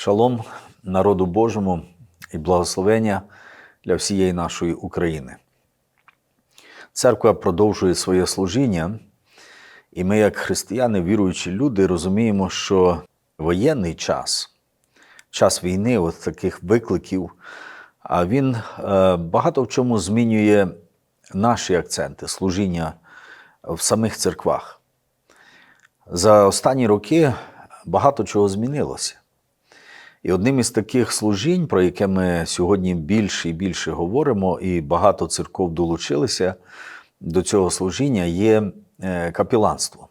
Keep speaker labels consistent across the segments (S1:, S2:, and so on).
S1: Шалом народу Божому і благословення для всієї нашої України. Церква продовжує своє служіння, і ми, як християни, віруючі люди, розуміємо, що воєнний час, час війни, от таких викликів, а він е, багато в чому змінює наші акценти служіння в самих церквах. За останні роки багато чого змінилося. І одним із таких служінь, про яке ми сьогодні більше і більше говоримо, і багато церков долучилися до цього служіння, є е, капіланство,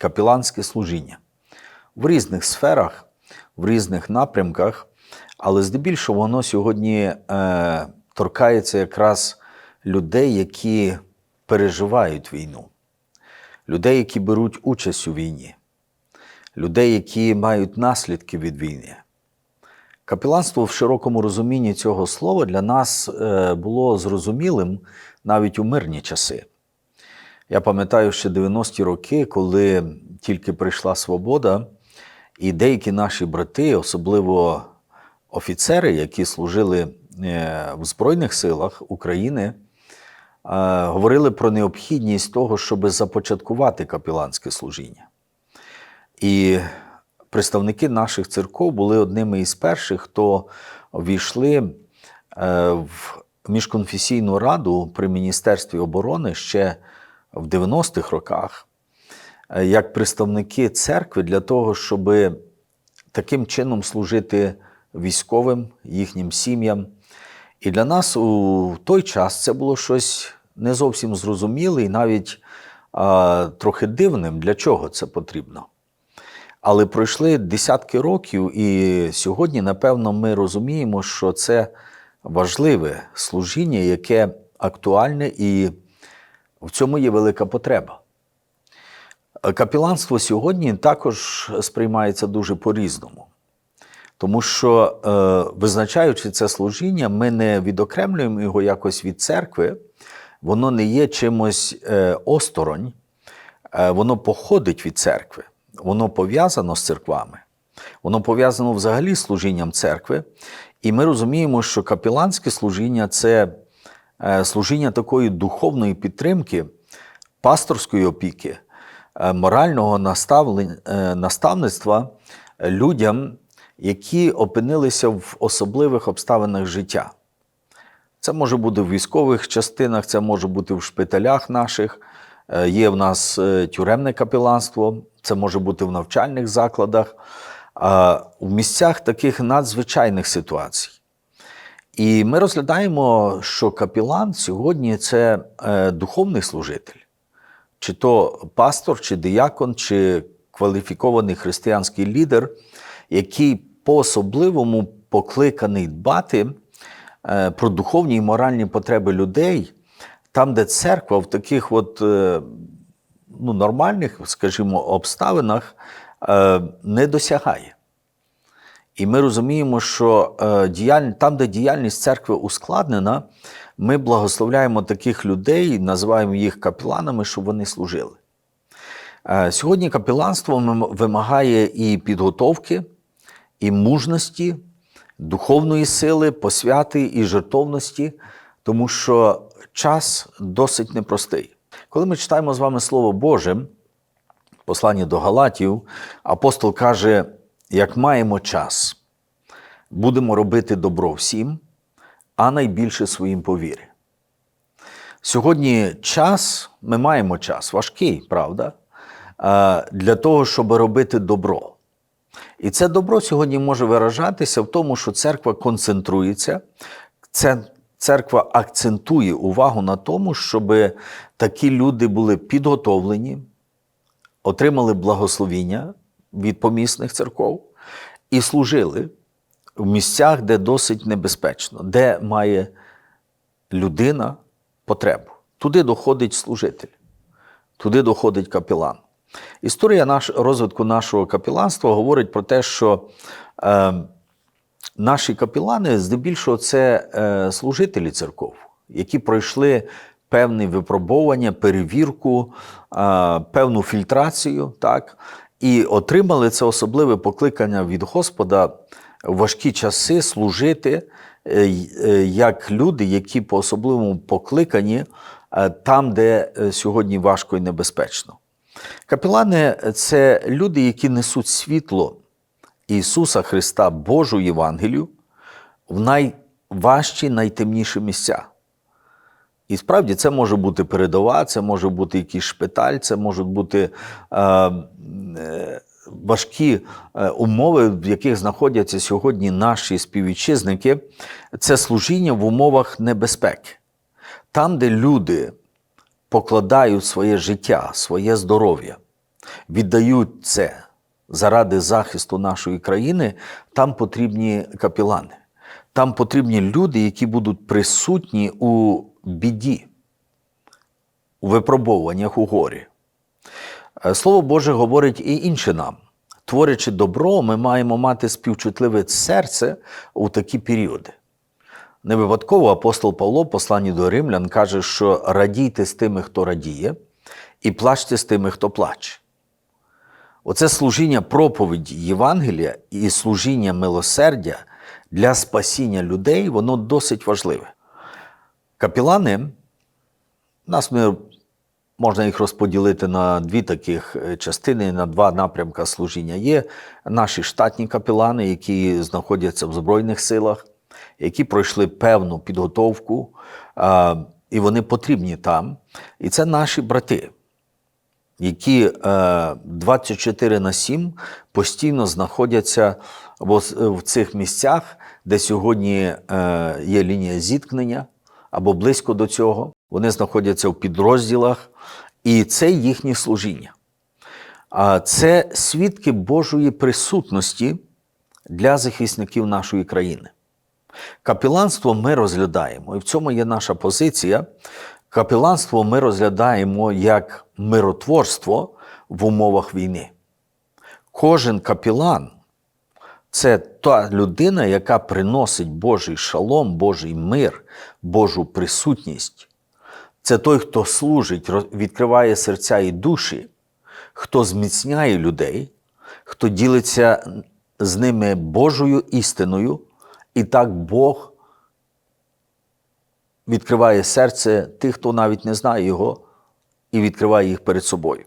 S1: капіланське служіння в різних сферах, в різних напрямках, але здебільшого воно сьогодні е, торкається якраз людей, які переживають війну, людей, які беруть участь у війні, людей, які мають наслідки від війни. Капіланство в широкому розумінні цього слова для нас е, було зрозумілим навіть у мирні часи. Я пам'ятаю ще 90-ті роки, коли тільки прийшла свобода, і деякі наші брати, особливо офіцери, які служили е, в Збройних силах України, е, говорили про необхідність того, щоб започаткувати капіланське служіння. І представники наших церков були одними із перших, хто війшли е, в міжконфесійну раду при Міністерстві оборони ще в 90-х роках, е, як представники церкви для того, щоб таким чином служити військовим, їхнім сім'ям. І для нас у той час це було щось не зовсім зрозуміле і навіть а, трохи дивним, для чого це потрібно. Але пройшли десятки років, і сьогодні, напевно, ми розуміємо, що це важливе служіння, яке актуальне, і в цьому є велика потреба. Капіланство сьогодні також сприймається дуже по-різному. Тому що, е, визначаючи це служіння, ми не відокремлюємо його якось від церкви, воно не є чимось е, осторонь, е, воно походить від церкви воно пов'язано з церквами, воно пов'язано взагалі з служінням церкви. І ми розуміємо, що капіланське служіння це е, служіння такої духовної підтримки, пасторської опіки, е, морального е, наставництва людям, які опинилися в особливих обставинах життя. Це може бути в військових частинах, це може бути в шпиталях наших. Є в нас тюремне капіланство, це може бути в навчальних закладах, в місцях таких надзвичайних ситуацій. І ми розглядаємо, що капілан сьогодні це е, духовний служитель, чи то пастор, чи диякон, чи кваліфікований християнський лідер, який по-особливому покликаний дбати е, про духовні і моральні потреби людей, там, де церква в таких от е, ну, нормальних, скажімо, обставинах е, не досягає. І ми розуміємо, що е, там, де діяльність церкви ускладнена, ми благословляємо таких людей, називаємо їх капеланами, щоб вони служили. Сьогодні капеланство вимагає і підготовки, і мужності, духовної сили, посвяти і жертовності, тому що час досить непростий. Коли ми читаємо з вами Слово Боже, послання до Галатів, апостол каже, як маємо час, будемо робити добро всім, а найбільше своїм повірі. Сьогодні час, ми маємо час, важкий, правда, для того, щоб робити добро. І це добро сьогодні може виражатися в тому, що церква концентрується, церква акцентує увагу на тому, щоб такі люди були підготовлені, отримали благословіння від помісних церков і служили в місцях, де досить небезпечно, де має людина потребу. Туди доходить служитель, туди доходить капелан. Історія наш, розвитку нашого капіланства говорить про те, що е, наші капілани здебільшого це е, служителі церков, які пройшли певне випробування, перевірку, е, певну фільтрацію, так, і отримали це особливе покликання від Господа в важкі часи служити е, як люди, які по особливому покликані там, де сьогодні важко і небезпечно. Капелани це люди, які несуть світло Ісуса Христа, Божу Євангелію в найважчі, найтемніші місця. І справді це може бути передова, це може бути якийсь шпиталь, це можуть бути е, е, важкі е, умови, в яких знаходяться сьогодні наші співвітчизники. Це служіння в умовах небезпеки. Там, де люди покладають своє життя, своє здоров'я, віддають це заради захисту нашої країни, там потрібні капілани. Там потрібні люди, які будуть присутні у біді, у випробуваннях у горі. Е, Слово Боже говорить і інше нам. Творячи добро, ми маємо мати співчутливе серце у такі періоди. Не випадково апостол Павло, посланні до римлян, каже, що радійте з тими, хто радіє, і плачте з тими, хто плаче. Оце служіння проповіді Євангелія і служіння милосердя для спасіння людей, воно досить важливе. Капілани, нас ми, можна їх розподілити на дві таких е, частини, на два напрямка служіння. Є наші штатні капілани, які знаходяться в Збройних силах, які пройшли певну підготовку, і вони потрібні там. І це наші брати які е, 24 на 7 постійно знаходяться в, цих місцях, де сьогодні е, є лінія зіткнення або близько до цього. Вони знаходяться в підрозділах, і це їхнє служіння. А це свідки Божої присутності для захисників нашої країни. Капіланство ми розглядаємо, і в цьому є наша позиція. Капіланство ми розглядаємо як миротворство в умовах війни. Кожен капілан це та людина, яка приносить Божий шалом, Божий мир, Божу присутність. Це той, хто служить, відкриває серця і душі, хто зміцняє людей, хто ділиться з ними Божою істиною, і так Бог відкриває серце тих, хто навіть не знає його, і відкриває їх перед собою.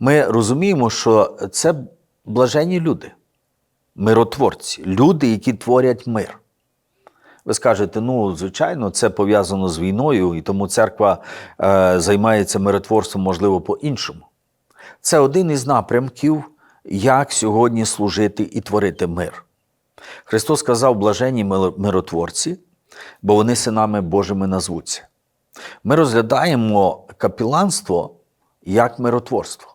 S1: Ми розуміємо, що це блаженні люди, миротворці, люди, які творять мир. Ви скажете, ну, звичайно, це пов'язано з війною, і тому церква е, займається миротворством, можливо, по-іншому. Це один із напрямків, як сьогодні служити і творити мир. Христос сказав блаженні миротворці, бо вони синами Божими назвуться. Ми розглядаємо капіланство як миротворство,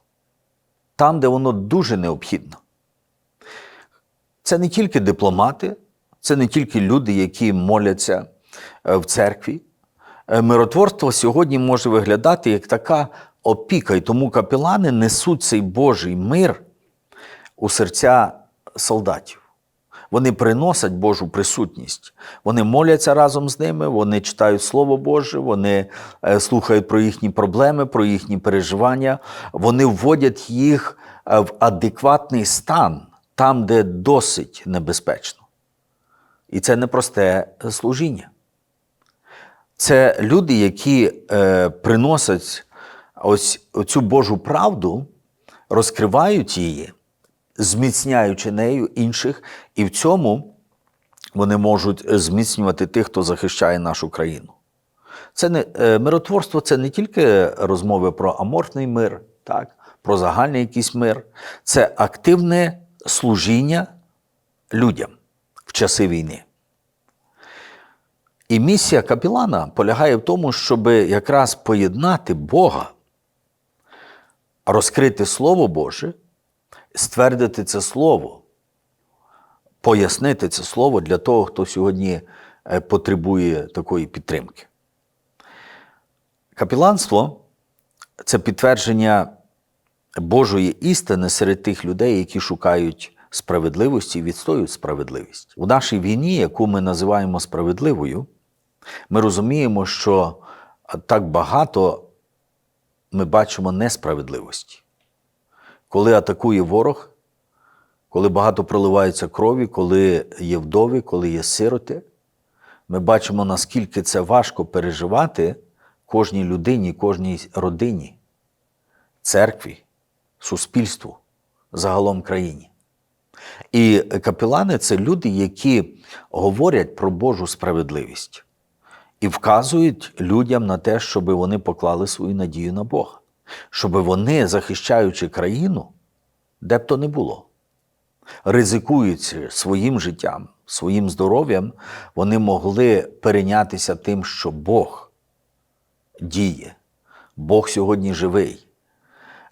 S1: там, де воно дуже необхідно. Це не тільки дипломати, це не тільки люди, які моляться е, в церкві. Е, Миротворство сьогодні може виглядати як така опіка, і тому капелани несуть цей Божий мир у серця солдатів. Вони приносять Божу присутність. Вони моляться разом з ними, вони читають Слово Боже, вони е, слухають про їхні проблеми, про їхні переживання. Вони вводять їх е, в адекватний стан, там, де досить небезпечно. І це непросте служіння. Це люди, які е, приносять ось цю Божу правду, розкривають її, зміцняючи нею інших, і в цьому вони можуть зміцнювати тих, хто захищає нашу країну. Це не, е, миротворство це не тільки розмови про аморфний мир, так, про загальний якийсь мир, це активне служіння людям в часи війни. І місія капілана полягає в тому, щоб якраз поєднати Бога, розкрити Слово Боже, ствердити це Слово, пояснити це Слово для того, хто сьогодні е, потребує такої підтримки. Капіланство це підтвердження Божої істини серед тих людей, які шукають справедливості і відстоюють справедливість. У нашій війні, яку ми називаємо справедливою, ми розуміємо, що так багато ми бачимо несправедливості. Коли атакує ворог, коли багато проливається крові, коли є вдови, коли є сироти, ми бачимо, наскільки це важко переживати кожній людині, кожній родині, церкві, суспільству, загалом країні. І капелани це люди, які говорять про Божу справедливість і вказують людям на те, щоб вони поклали свою надію на Бога, щоб вони, захищаючи країну, де б то не було, ризикуючи своїм життям, своїм здоров'ям, вони могли перейнятися тим, що Бог діє, Бог сьогодні живий.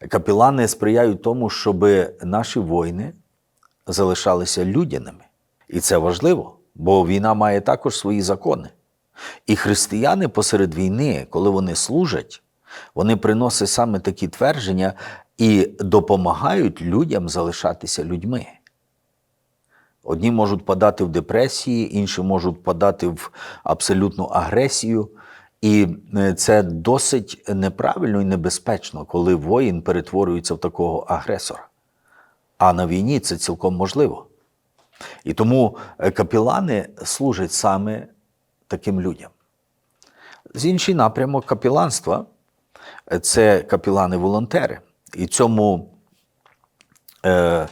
S1: Капелани сприяють тому, щоб наші воїни залишалися людяними. І це важливо, бо війна має також свої закони. І християни посеред війни, коли вони служать, вони приносять саме такі твердження і допомагають людям залишатися людьми. Одні можуть падати в депресії, інші можуть падати в абсолютну агресію. І е, це досить неправильно і небезпечно, коли воїн перетворюється в такого агресора. А на війні це цілком можливо. І тому е, капілани служать саме таким людям. З інший напрямок капіланства це капілани-волонтери. І цьому е,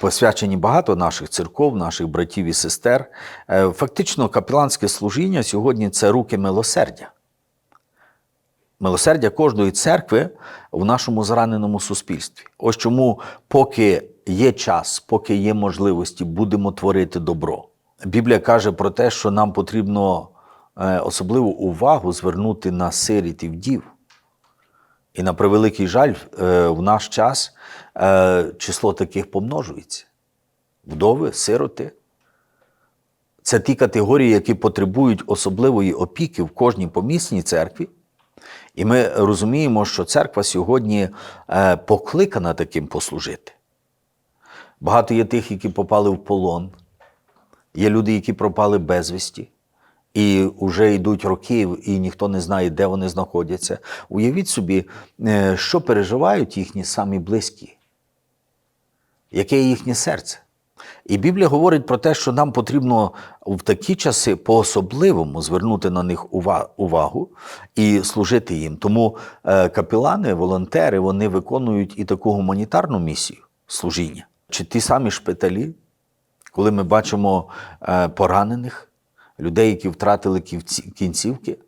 S1: посвячені багато наших церков, наших братів і сестер. Е, фактично, капіланське служіння сьогодні це руки милосердя. Милосердя кожної церкви в нашому зраненому суспільстві. Ось чому, поки є час, поки є можливості, будемо творити добро. Біблія каже про те, що нам потрібно е, особливу увагу звернути на сиріт і вдів. І на превеликий жаль, е, в наш час е, число таких помножується. Вдови, сироти. Це ті категорії, які потребують особливої опіки в кожній помісній церкві. І ми розуміємо, що церква сьогодні е, покликана таким послужити. Багато є тих, які попали в полон, є люди, які пропали безвісті, і вже йдуть роки, і ніхто не знає, де вони знаходяться. Уявіть собі, е, що переживають їхні самі близькі, яке їхнє серце. І Біблія говорить про те, що нам потрібно в такі часи по-особливому звернути на них увагу і служити їм. Тому е, капелани, волонтери, вони виконують і таку гуманітарну місію служіння. Чи ті самі шпиталі, коли ми бачимо е, поранених, людей, які втратили кінцівки,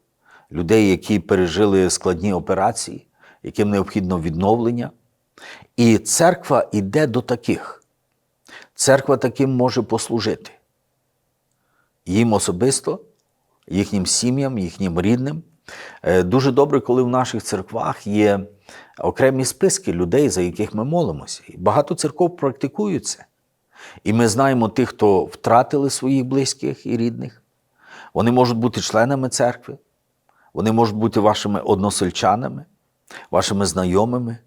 S1: людей, які пережили складні операції, яким необхідно відновлення. І церква йде до таких. Церква таким може послужити їм особисто, їхнім сім'ям, їхнім рідним. Е, дуже добре, коли в наших церквах є окремі списки людей, за яких ми молимося. Багато церков практикують це. І ми знаємо тих, хто втратили своїх близьких і рідних. Вони можуть бути членами церкви, вони можуть бути вашими односельчанами, вашими знайомими.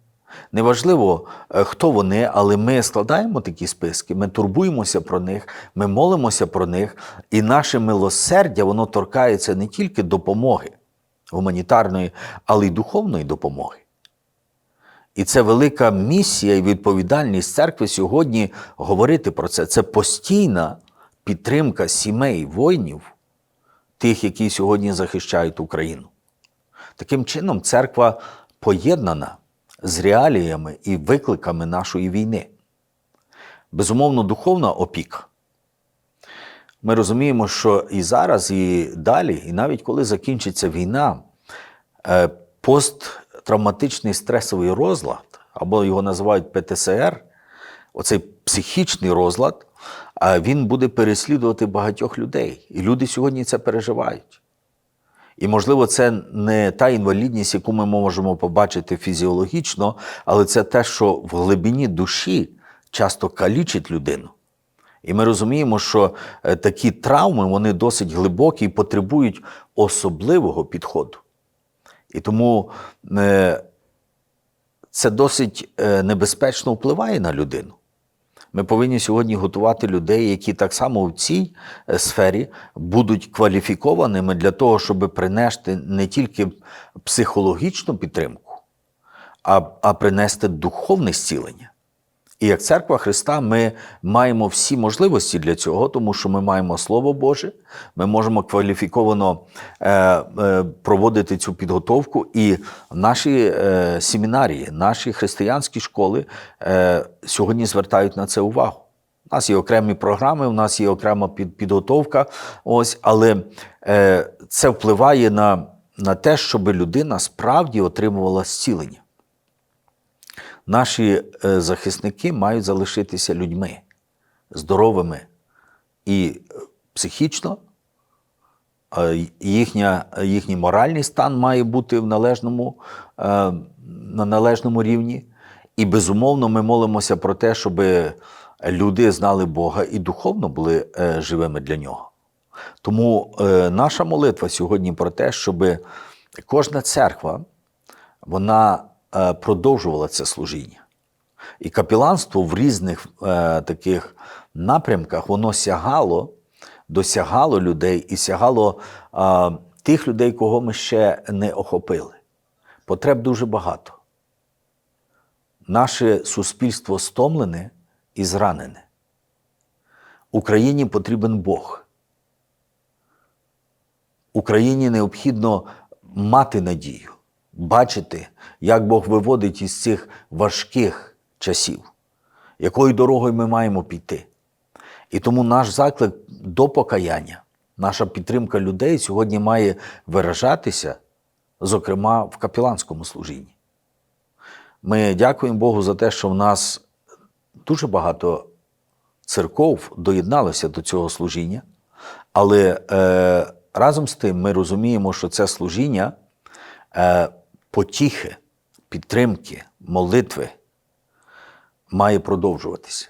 S1: Неважливо, е, хто вони, але ми складаємо такі списки, ми турбуємося про них, ми молимося про них, і наше милосердя воно торкається не тільки допомоги гуманітарної, але й духовної допомоги. І це велика місія і відповідальність церкви сьогодні говорити про це. Це постійна підтримка сімей, воїнів, тих, які сьогодні захищають Україну. Таким чином, церква поєднана з реаліями і викликами нашої війни. Безумовно, духовна опіка. Ми розуміємо, що і зараз, і далі, і навіть коли закінчиться війна, е, посттравматичний стресовий розлад, або його називають ПТСР, оцей психічний розлад, він буде переслідувати багатьох людей. І люди сьогодні це переживають. І, можливо, це не та інвалідність, яку ми можемо побачити фізіологічно, але це те, що в глибині душі часто калічить людину. І ми розуміємо, що е, такі травми вони досить глибокі і потребують особливого підходу. І тому е, це досить е, небезпечно впливає на людину. Ми повинні сьогодні готувати людей, які так само в цій е, сфері будуть кваліфікованими для того, щоб принести не тільки психологічну підтримку, а, а принести духовне зцілення І як церква Христа ми маємо всі можливості для цього, тому що ми маємо Слово Боже, ми можемо кваліфіковано е, е, проводити цю підготовку. І наші е, семінарії, наші християнські школи сьогодні звертають на це увагу. У нас є окремі програми, у нас є окрема під, підготовка. Ось, але це впливає на, на те, щоб людина справді отримувала зцілення. Наші е, захисники мають залишитися людьми здоровими і е, психічно, їхня, їхній моральний стан має бути в належному, е, на належному рівні. І безумовно, ми молимося про те, щоб люди знали Бога і духовно були живими для нього. Тому наша молитва сьогодні про те, щоб кожна церква вона продовжувала це служіння. І капіланство в різних е, таких напрямках воно сягало, досягало людей і сягало е, тих людей, кого ми ще не охопили. Потреб дуже багато. Наше суспільство стомлене і зранене. Україні потрібен Бог. Україні необхідно мати надію, бачити, як Бог виводить із цих важких часів, якою дорогою ми маємо піти. І тому наш заклик до покаяння, наша підтримка людей сьогодні має виражатися, зокрема, в капіланському служінні. Ми дякуємо Богу за те, що в нас дуже багато церков доєдналося до цього служіння, але е, разом з тим ми розуміємо, що це служіння е, потіхи, підтримки, молитви має продовжуватися.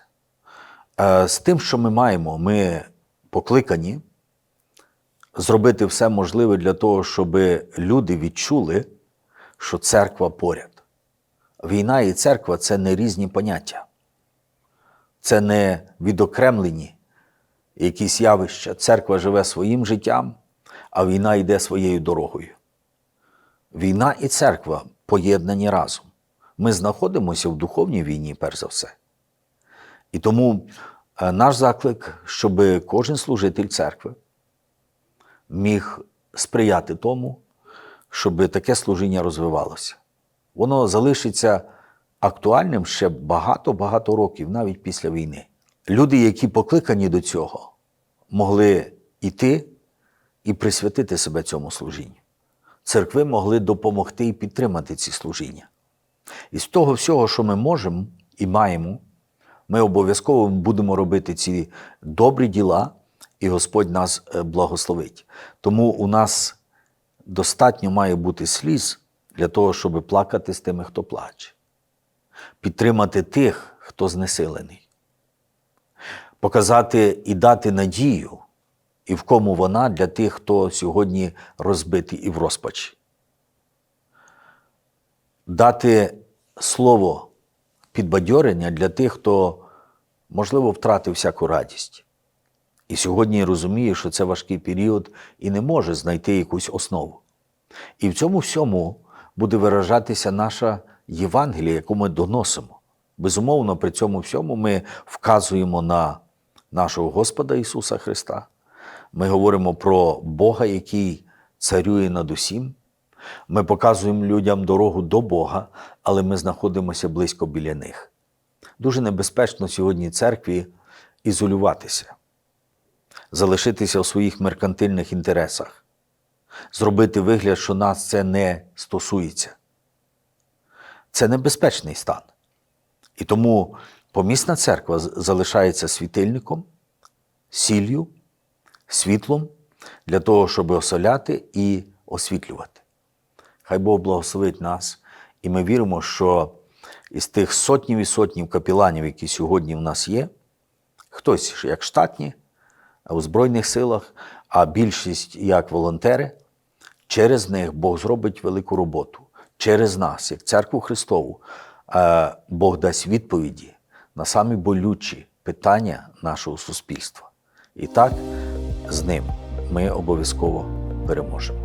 S1: Е, з тим, що ми маємо, ми покликані зробити все можливе для того, щоб люди відчули, що церква поряд. Війна і церква це не різні поняття, це не відокремлені якісь явища. Церква живе своїм життям, а війна йде своєю дорогою. Війна і церква поєднані разом. Ми знаходимося в духовній війні, перш за все. І тому е, наш заклик, щоб кожен служитель церкви міг сприяти тому, щоб таке служіння розвивалося. Воно залишиться актуальним ще багато-багато років, навіть після війни. Люди, які покликані до цього, могли йти і присвятити себе цьому служінню. Церкви могли допомогти і підтримати ці служіння. І з того всього, що ми можемо і маємо, ми обов'язково будемо робити ці добрі діла, і Господь нас е, благословить. Тому у нас достатньо має бути сліз для того, щоб плакати з тими, хто плаче, підтримати тих, хто знесилений, показати і дати надію, і в кому вона для тих, хто сьогодні розбитий і в розпачі. Дати слово підбадьорення для тих, хто, можливо, втратив всяку радість. І сьогодні розуміє, що це важкий період і не може знайти якусь основу. І в цьому всьому буде виражатися наша Євангелія, яку ми доносимо. Безумовно, при цьому всьому ми вказуємо на нашого Господа Ісуса Христа. Ми говоримо про Бога, який царює над усім. Ми показуємо людям дорогу до Бога, але ми знаходимося близько біля них. Дуже небезпечно сьогодні церкві ізолюватися, залишитися у своїх меркантильних інтересах, зробити вигляд, що нас це не стосується. Це небезпечний стан. І тому помісна церква залишається світильником, сіллю, світлом для того, щоб осоляти і освітлювати. Хай Бог благословить нас, і ми віримо, що із тих сотнів і сотнів капіланів, які сьогодні в нас є, хтось як штатні у Збройних силах, а більшість як волонтери, через них Бог зробить велику роботу. Через нас, як церкву Христову, е, Бог дасть відповіді на самі болючі питання нашого суспільства. І так з ним ми обов'язково переможемо.